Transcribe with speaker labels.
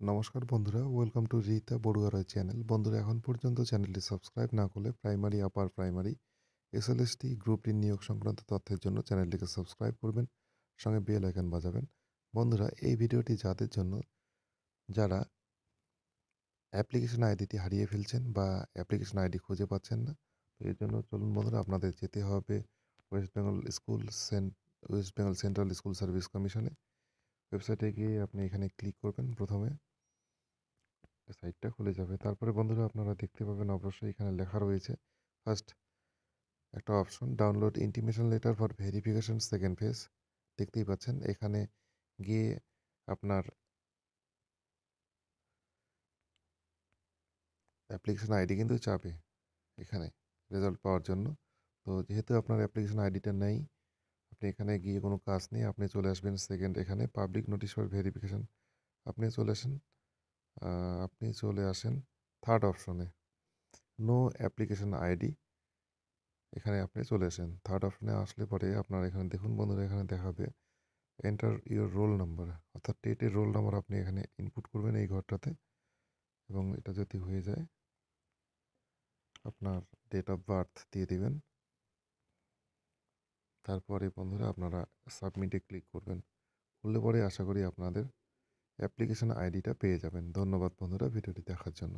Speaker 1: নমস্কার বন্ধুরা welcome to Rita Barua Roy channel বন্ধুরা, এখন পর্যন্ত চ্যানেলটি সাবস্ক্রাইব না করলে প্রাইমারি আপার প্রাইমারি এসএলএসটি গ্রুপটির নিয়োগ সংক্রান্ত তথ্যের জন্য চ্যানেলটিকে সাবস্ক্রাইব করবেন, সঙ্গে বেল আইকন বাজাবেন। বন্ধুরা, এই ভিডিওটি যাদের জন্য, যারা অ্যাপ্লিকেশন আইডিটি হারিয়ে ফেলছেন বা অ্যাপ্লিকেশন আইডি খুঁজে পাচ্ছেন না, তো এর জন্য চলুন বন্ধুরা, আপনাদের যেতে হবে West Bengal school sent West Bengal Central School Service কমিশনে ওয়েবসাইটে গিয়ে আপনি এখানে ক্লিক করবেন প্রথমে। সাইটটা খুলে যাবে। তারপরে বন্ধুরা আপনারা দেখতে পাবেন অবশ্যই এখানে লেখা রয়েছে ফার্স্ট একটা option download intimation letter for verification second phase দেখতেই পাচ্ছেন, এখানে গিয়ে আপনার অ্যাপ্লিকেশন আইডি কিন্তু চাবে এখানে রেজাল্ট পাওয়ার জন্য। তো যেহেতু আপনার অ্যাপ্লিকেশন আইডিটা নেই, আপনি এখানে গিয়ে কোনো কাজ নেই, আপনি চলে আসবেন সেকেন্ড এখানে পাবলিক নোটিশ ফর ভেরিফিকেশন আপনি চলে আসেন আপনি চলে আসেন থার্ড অপশনে নো অ্যাপ্লিকেশন আইডি এখানে আপনি চলে আসেন। থার্ড অপশনে আসলে পরে আপনার এখানে দেখুন বন্ধুরা, এখানে দেখাবে। এন্টার ইউর রোল নাম্বার অর্থাৎ টেটের রোল নাম্বার আপনি এখানে ইনপুট করবেন এই ঘরটাতে এবং এটা যদি হয়ে যায়, আপনার ডেট অফ বার্থ দিয়ে দিবেন। তারপরে বন্ধুরা আপনারা সাবমিটে ক্লিক করবেন। করলে পরে আশা করি আপনাদের অ্যাপ্লিকেশন আইডিটা পেয়ে যাবেন। ধন্যবাদ বন্ধুরা ভিডিওটি দেখার জন্য।